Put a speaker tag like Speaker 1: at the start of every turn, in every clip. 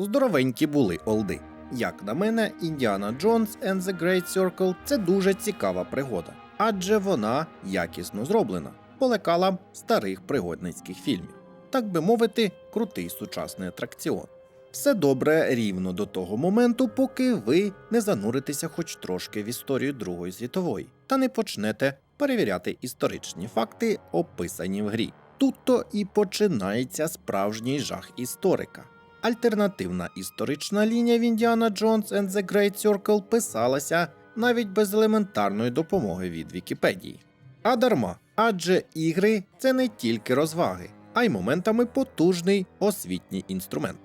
Speaker 1: Здоровенькі були олди. Як на мене, Індіана Джонс and the Great Circle це дуже цікава пригода, адже вона якісно зроблена, по лекалам старих пригодницьких фільмів. Так би мовити, крутий сучасний атракціон. Все добре рівно до того моменту, поки ви не зануритеся хоч трошки в історію Другої світової та не почнете перевіряти історичні факти, описані в грі. Тут то і починається справжній жах історика. Альтернативна історична лінія в Індіана Джонс and the Great Circle писалася навіть без елементарної допомоги від Вікіпедії. А дарма, адже ігри це не тільки розваги, а й моментами потужний освітній інструмент.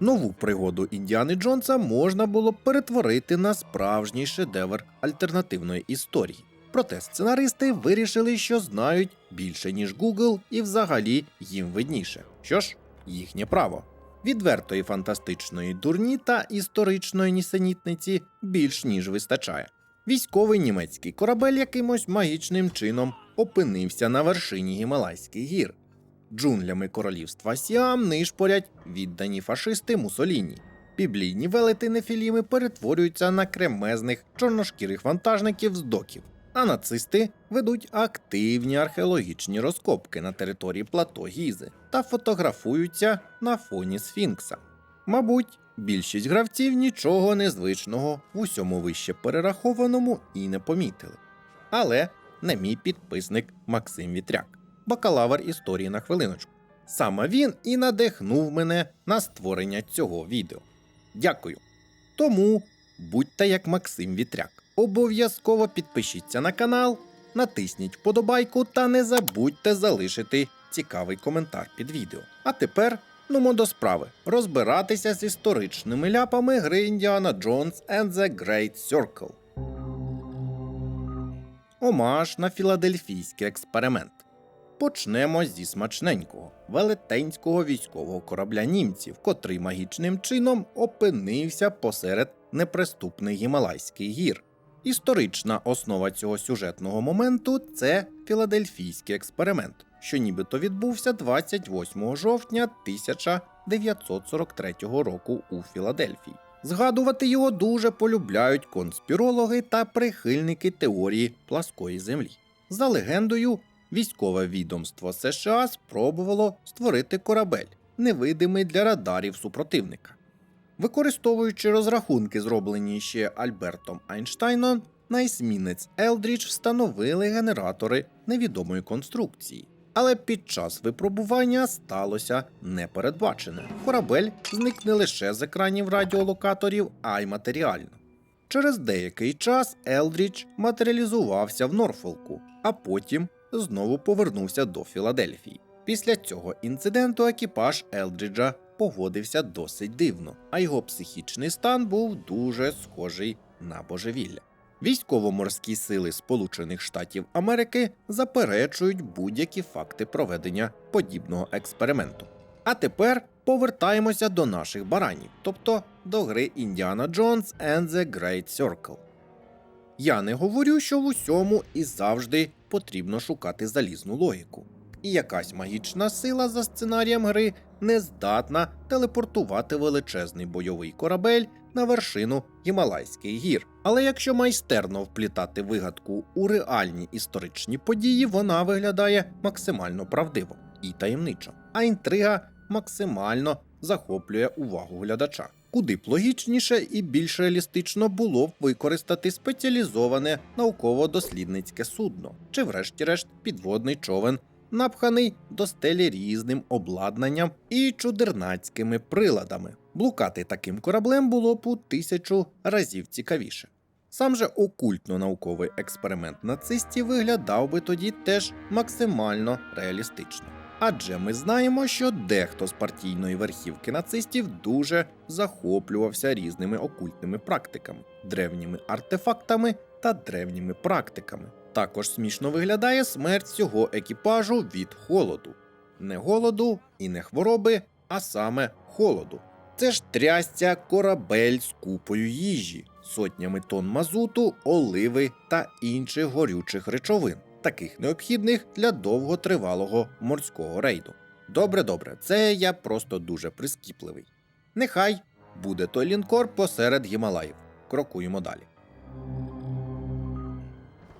Speaker 1: Нову пригоду Індіани Джонса можна було перетворити на справжній шедевр альтернативної історії. Проте сценаристи вирішили, що знають більше, ніж Google, і взагалі їм видніше. Що ж, їхнє право. Відвертої фантастичної дурні та історичної нісенітниці більш ніж вистачає. Військовий німецький корабель якимось магічним чином опинився на вершині Гімалайських гір. Джунглями королівства Сіам нишпорять віддані фашисти Мусоліні. Біблійні велети Нефіліми перетворюються на кремезних чорношкірих вантажників з доків, а нацисти ведуть активні археологічні розкопки на території плато Гізи та фотографуються на фоні Сфінкса. Мабуть, більшість гравців нічого незвичного в усьому вище перерахованому і не помітили. Але не мій підписник Максим Вітряк, бакалавр історії на хвилиночку. Саме він і надихнув мене на створення цього відео. Дякую. Тому будьте як Максим Вітряк. Обов'язково підпишіться на канал, натисніть вподобайку та не забудьте залишити цікавий коментар під відео. А тепер нумо до справи розбиратися з історичними ляпами гри Індіана Джонс and the Great Circle. Омаж на філадельфійський експеримент. Почнемо зі смачненького велетенського військового корабля німців, котрий магічним чином опинився посеред неприступних гімалайських гір. Історична основа цього сюжетного моменту це філадельфійський експеримент, що нібито відбувся 28 жовтня 1943 року у Філадельфії. Згадувати його дуже полюбляють конспірологи та прихильники теорії пласкої землі. За легендою, військове відомство США спробувало створити корабель, невидимий для радарів супротивника. Використовуючи розрахунки, зроблені ще Альбертом Айнштайном, на есмінець Елдріч встановили генератори невідомої конструкції. Але під час випробування сталося непередбачене. Корабель зник не лише з екранів радіолокаторів, а й матеріально. Через деякий час Елдріч матеріалізувався в Норфолку, а потім знову повернувся до Філадельфії. Після цього інциденту екіпаж Елдріджа поводився досить дивно, а його психічний стан був дуже схожий на божевілля. Військово-морські сили Сполучених Штатів Америки заперечують будь-які факти проведення подібного експерименту. А тепер повертаємося до наших баранів, тобто до гри Індіана Джонс and the Great Circle. Я не говорю, що в усьому і завжди потрібно шукати залізну логіку. І якась магічна сила за сценарієм гри не здатна телепортувати величезний бойовий корабель на вершину Гімалайських гір. Але якщо майстерно вплітати вигадку у реальні історичні події, вона виглядає максимально правдиво і таємничо, а інтрига максимально захоплює увагу глядача. Куди б логічніше і більш реалістично було б використати спеціалізоване науково-дослідницьке судно, чи, врешті-решт, підводний човен, напханий до стелі різним обладнанням і чудернацькими приладами. Блукати таким кораблем було б у тисячу разів цікавіше. Сам же окультно-науковий експеримент нацистів виглядав би тоді теж максимально реалістично. Адже ми знаємо, що дехто з партійної верхівки нацистів дуже захоплювався різними окультними практиками, древніми артефактами та древніми практиками. Також смішно виглядає смерть цього екіпажу від холоду. Не голоду і не хвороби, а саме холоду. Це ж трясця корабель з купою їжі, сотнями тонн мазуту, оливи та інших горючих речовин, таких необхідних для довготривалого морського рейду. Добре, добре, це я просто дуже прискіпливий. Нехай буде той лінкор посеред Гімалаїв. Крокуємо далі.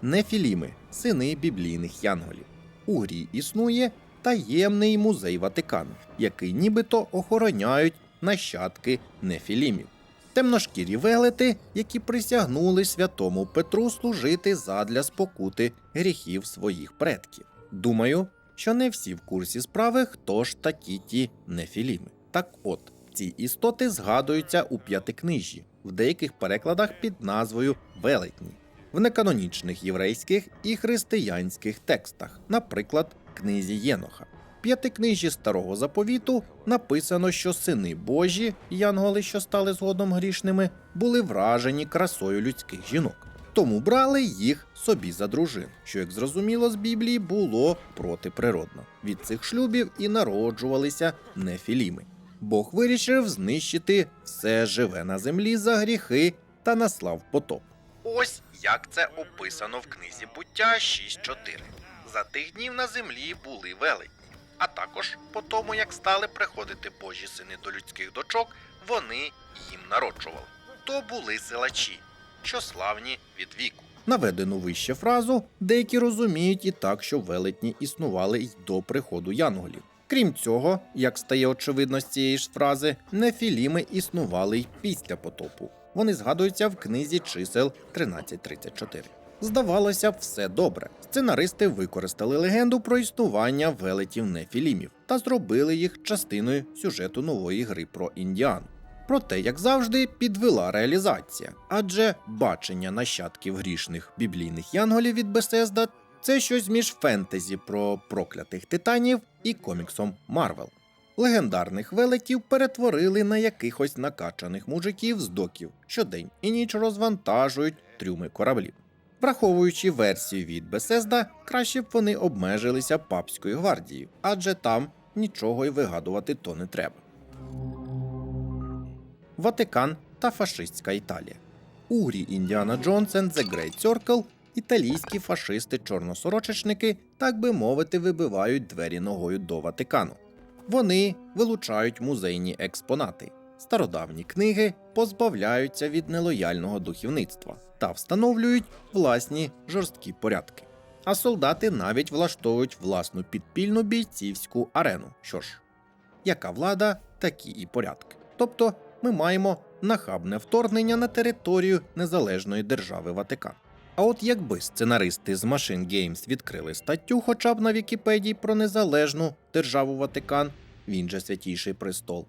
Speaker 1: Нефіліми сини біблійних янголів. У грі існує таємний музей Ватикану, який нібито охороняють нащадки нефілімів. Темношкірі велети, які присягнули святому Петру служити задля спокути гріхів своїх предків. Думаю, що не всі в курсі справи, хто ж такі ті нефіліми. Так от, ці істоти згадуються у п'ятикнижжі, в деяких перекладах під назвою велетні, в неканонічних єврейських і християнських текстах, наприклад, книзі Єноха. П'ятикнижі старого заповіту написано, що сини Божі, янголи, що стали згодом грішними, були вражені красою людських жінок. Тому брали їх собі за дружин, що, як зрозуміло з Біблії, було протиприродно. Від цих шлюбів і народжувалися нефіліми. Бог вирішив знищити все живе на землі за гріхи та наслав потоп. Ось як це описано в книзі буття 6.4. За тих днів на землі були велетні. А також по тому, як стали приходити Божі сини до людських дочок, вони їм народжували. То були силачі, що славні від віку. Наведену вище фразу деякі розуміють і так, що велетні існували й до приходу янголів. Крім цього, як стає очевидно з цієї ж фрази, нефіліми існували й після потопу. Вони згадуються в книзі чисел 1334. Здавалося, все добре. Сценаристи використали легенду про існування велетів нефілімів та зробили їх частиною сюжету нової гри про індіан. Проте, як завжди, підвела реалізація, адже бачення нащадків грішних біблійних янголів від Бесезда це щось між фентезі про проклятих титанів і коміксом Марвел. Легендарних велетів перетворили на якихось накачаних мужиків з доків, що день і ніч розвантажують трюми кораблів. Враховуючи версію від Бесезда, краще б вони обмежилися папською гвардією, адже там нічого й вигадувати то не треба. Ватикан та фашистська Італія. У грі Індіана Джонс and The Great Circle італійські фашисти-чорносорочечники, так би мовити, вибивають двері ногою до Ватикану. Вони вилучають музейні експонати, стародавні книги позбавляються від нелояльного духовництва та встановлюють власні жорсткі порядки. А солдати навіть влаштовують власну підпільну бійцівську арену. Що ж, яка влада, такі і порядки. Тобто ми маємо нахабне вторгнення на територію незалежної держави Ватикан. А от якби сценаристи з Machine Games відкрили статтю хоча б на Вікіпедії про незалежну державу Ватикан, він же святійший престол,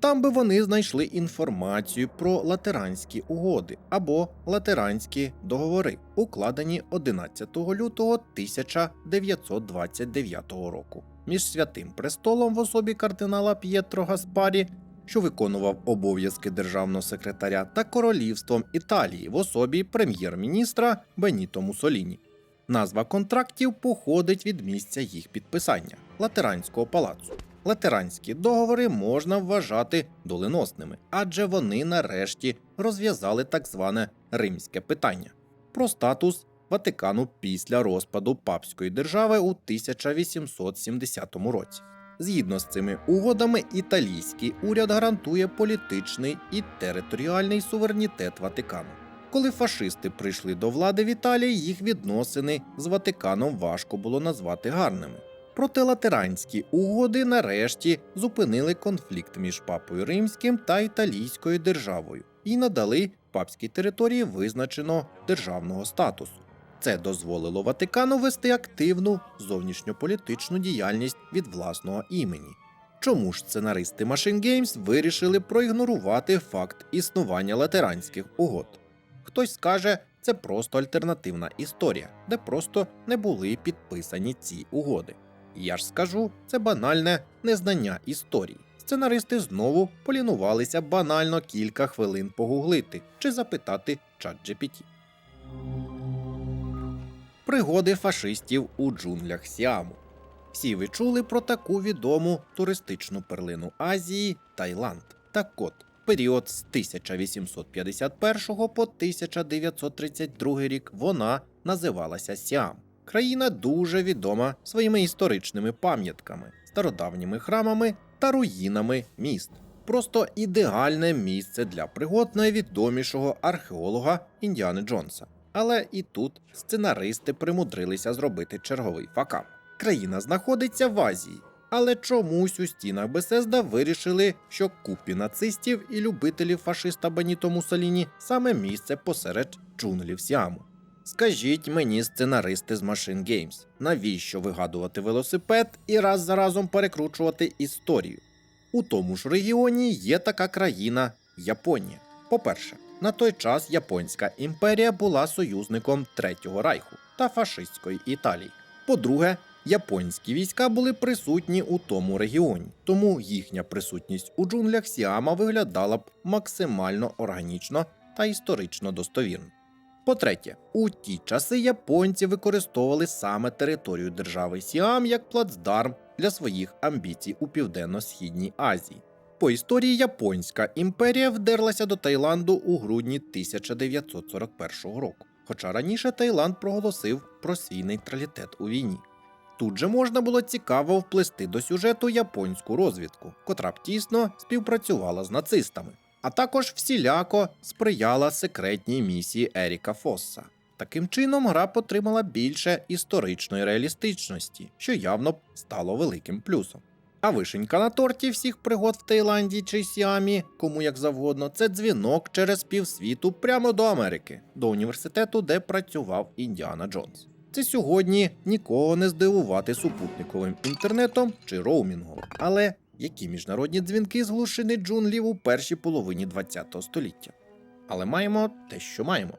Speaker 1: там би вони знайшли інформацію про латеранські угоди або латеранські договори, укладені 11 лютого 1929 року. Між святим престолом в особі кардинала П'єтро Гаспарі, що виконував обов'язки державного секретаря, та королівством Італії в особі прем'єр-міністра Беніто Мусоліні. Назва контрактів походить від місця їх підписання Латеранського палацу. Латеранські договори можна вважати доленосними, адже вони нарешті розв'язали так зване римське питання про статус Ватикану після розпаду папської держави у 1870 році. Згідно з цими угодами, італійський уряд гарантує політичний і територіальний суверенітет Ватикану. Коли фашисти прийшли до влади в Італії, їх відносини з Ватиканом важко було назвати гарними. Проте латеранські угоди нарешті зупинили конфлікт між папою римським та італійською державою і надали папській території визначено державного статусу. Це дозволило Ватикану вести активну зовнішньополітичну діяльність від власного імені. Чому ж сценаристи Machine Games вирішили проігнорувати факт існування латеранських угод? Хтось скаже, це просто альтернативна історія, де просто не були підписані ці угоди. Я ж скажу, це банальне незнання історії. Сценаристи знову полінувалися банально кілька хвилин погуглити чи запитати чат GPT. Пригоди фашистів у джунглях Сіаму. Всі ви чули про таку відому туристичну перлину Азії Таїланд. Так от, період з 1851 по 1932 рік вона називалася Сіам. Країна дуже відома своїми історичними пам'ятками, стародавніми храмами та руїнами міст. просто ідеальне місце для пригод найвідомішого археолога Індіани Джонса. Але і тут сценаристи примудрилися зробити черговий факап. Країна знаходиться в Азії, але чомусь у стінах Бесезда вирішили, що купі нацистів і любителів фашиста Беніто Муссоліні саме місце посеред джунглів Сіаму. Скажіть мені, сценаристи з Machine Games, навіщо вигадувати велосипед і раз за разом перекручувати історію? У тому ж регіоні є така країна Японія. По-перше, на той час Японська імперія була союзником Третього Райху та фашистської Італії. По-друге, японські війська були присутні у тому регіоні, тому їхня присутність у джунглях Сіама виглядала б максимально органічно та історично достовірно. По-третє, у ті часи японці використовували саме територію держави Сіам як плацдарм для своїх амбіцій у південно-східній Азії. По історії Японська імперія вдерлася до Таїланду у грудні 1941 року, хоча раніше Таїланд проголосив про свій нейтралітет у війні. Тут же можна було цікаво вплести до сюжету японську розвідку, котра б тісно співпрацювала з нацистами, а також всіляко сприяла секретній місії Еріка Фосса. Таким чином, гра отримала більше історичної реалістичності, що явно стало великим плюсом. А вишенька на торті всіх пригод в Таїланді чи Сіамі, кому як завгодно, це дзвінок через півсвіту прямо до Америки, до університету, де працював Індіана Джонс. Це сьогодні нікого не здивувати супутниковим інтернетом чи роумінгом. Але які міжнародні дзвінки з глушини джунглів у першій половині ХХ століття? Але маємо те, що маємо.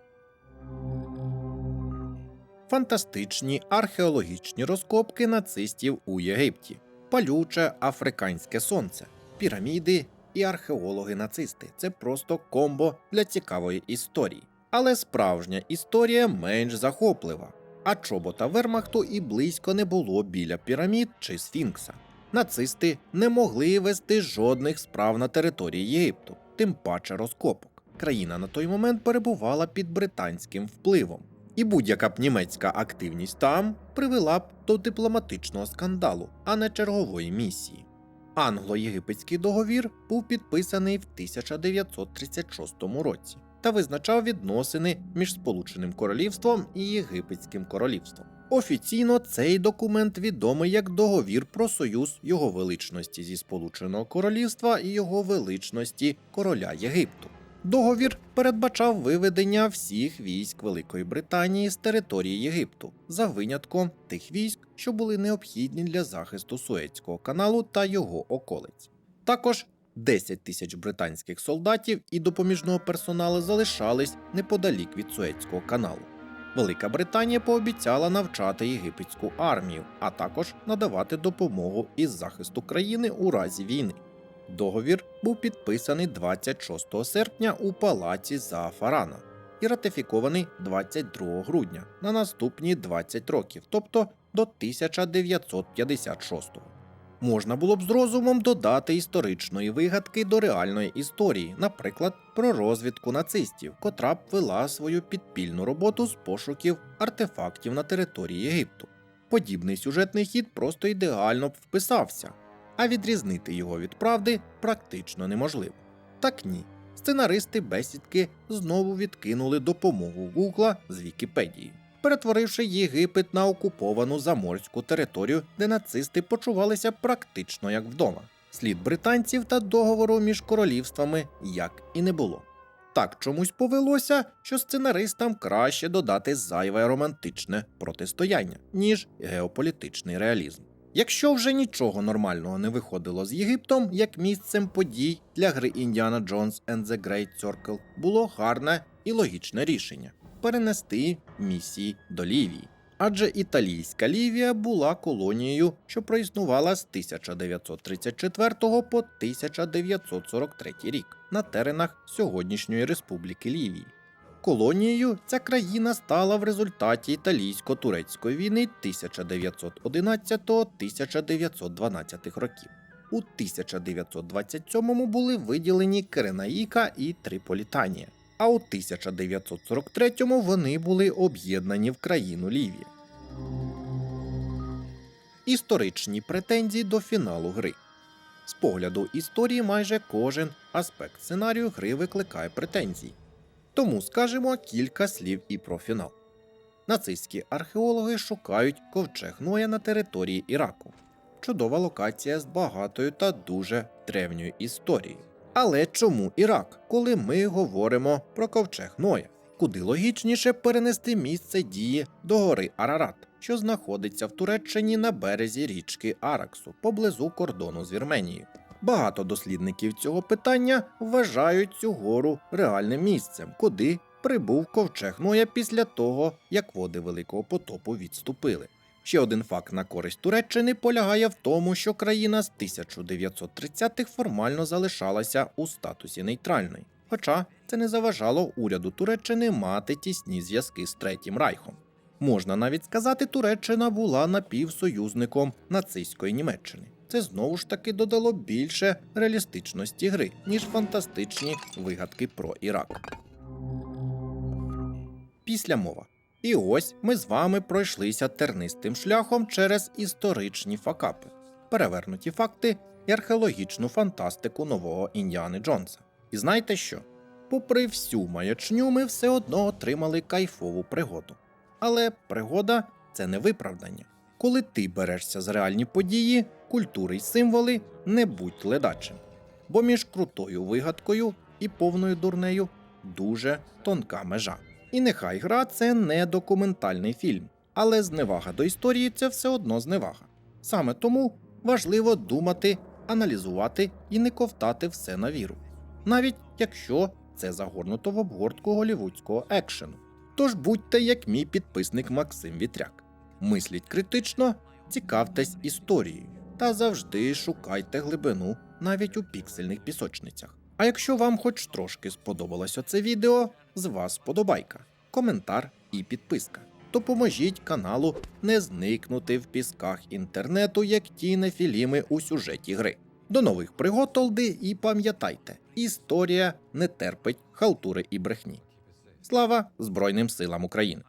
Speaker 1: Фантастичні археологічні розкопки нацистів у Єгипті, палюче африканське сонце, піраміди і археологи-нацисти. Це просто комбо для цікавої історії. Але справжня історія менш захоплива. А чобота Вермахту і близько не було біля пірамід чи Сфінкса. Нацисти не могли вести жодних справ на території Єгипту, тим паче розкопок. Країна на той момент перебувала під британським впливом, і будь-яка б німецька активність там привела б до дипломатичного скандалу, а не чергової місії. Англо-єгипетський договір був підписаний в 1936 році та визначав відносини між Сполученим Королівством і Єгипетським королівством. Офіційно цей документ відомий як договір про союз його величності зі Сполученого Королівства і його величності короля Єгипту. Договір передбачав виведення всіх військ Великої Британії з території Єгипту за винятком тих військ, що були необхідні для захисту Суецького каналу та його околиць. Також 10 тисяч британських солдатів і допоміжного персоналу залишались неподалік від Суецького каналу. Велика Британія пообіцяла навчати єгипетську армію, а також надавати допомогу із захисту країни у разі війни. Договір був підписаний 26 серпня у палаці Заафарана і ратифікований 22 грудня на наступні 20 років, тобто до 1956 Можна було б з розумом додати історичної вигадки до реальної історії, наприклад, про розвідку нацистів, котра б вела свою підпільну роботу з пошуків артефактів на території Єгипту. Подібний сюжетний хід просто ідеально б вписався, а відрізнити його від правди практично неможливо. Так ні. Сценаристи бесідки знову відкинули допомогу Гугла з Вікіпедії, перетворивши Єгипет на окуповану заморську територію, де нацисти почувалися практично як вдома. Слід британців та договору між королівствами як і не було. Так чомусь повелося, що сценаристам краще додати зайве романтичне протистояння, ніж геополітичний реалізм. Якщо вже нічого нормального не виходило з Єгиптом, як місцем подій для гри Indiana Jones and the Great Circle, було гарне і логічне рішення перенести місії до Лівії. Адже італійська Лівія була колонією, що проіснувала з 1934 по 1943 рік на теренах сьогоднішньої Республіки Лівії. Колонією ця країна стала в результаті італійсько-турецької війни 1911-1912 років. У 1927-му були виділені Киренаїка і Триполітанія, а у 1943-му вони були об'єднані в країну Лівія. Історичні претензії до фіналу гри. З погляду історії майже кожен аспект сценарію гри викликає претензії. Тому скажемо кілька слів і про фінал. Нацистські археологи шукають ковчег Ноя на території Іраку. Чудова локація з багатою та дуже древньою історією. Але чому Ірак, коли ми говоримо про ковчег Ноя? Куди логічніше перенести місце дії до гори Арарат, що знаходиться в Туреччині на березі річки Араксу, поблизу кордону з Вірменією. Багато дослідників цього питання вважають цю гору реальним місцем, куди прибув ковчег Ноя після того, як води Великого потопу відступили. Ще один факт на користь Туреччини полягає в тому, що країна з 1930-х формально залишалася у статусі нейтральної. Хоча це не заважало уряду Туреччини мати тісні зв'язки з Третім Райхом. Можна навіть сказати, Туреччина була напівсоюзником нацистської Німеччини. Це знову ж таки додало більше реалістичності гри, ніж фантастичні вигадки про Ірак. Після мова. І ось ми з вами пройшлися тернистим шляхом через історичні факапи, перевернуті факти і археологічну фантастику нового Індіани Джонса. І знаєте що? Попри всю маячню, ми все одно отримали кайфову пригоду. Але пригода це не виправдання. Коли ти берешся за реальні події, культури й символи, не будь ледачим. Бо між крутою вигадкою і повною дурнею дуже тонка межа. І нехай гра це не документальний фільм, але зневага до історії це все одно зневага. Саме тому важливо думати, аналізувати і не ковтати все на віру, навіть якщо це загорнуто в обгортку голівудського екшену. Тож будьте як мій підписник Максим Вітряк. Мисліть критично, цікавтесь історією та завжди шукайте глибину навіть у піксельних пісочницях. А якщо вам хоч трошки сподобалося це відео, з вас подобайка, коментар і підписка. Допоможіть каналу не зникнути в пісках інтернету, як ті нефіліми у сюжеті гри. До нових пригод, Олди, і пам'ятайте, історія не терпить халтури і брехні. Слава Збройним силам України!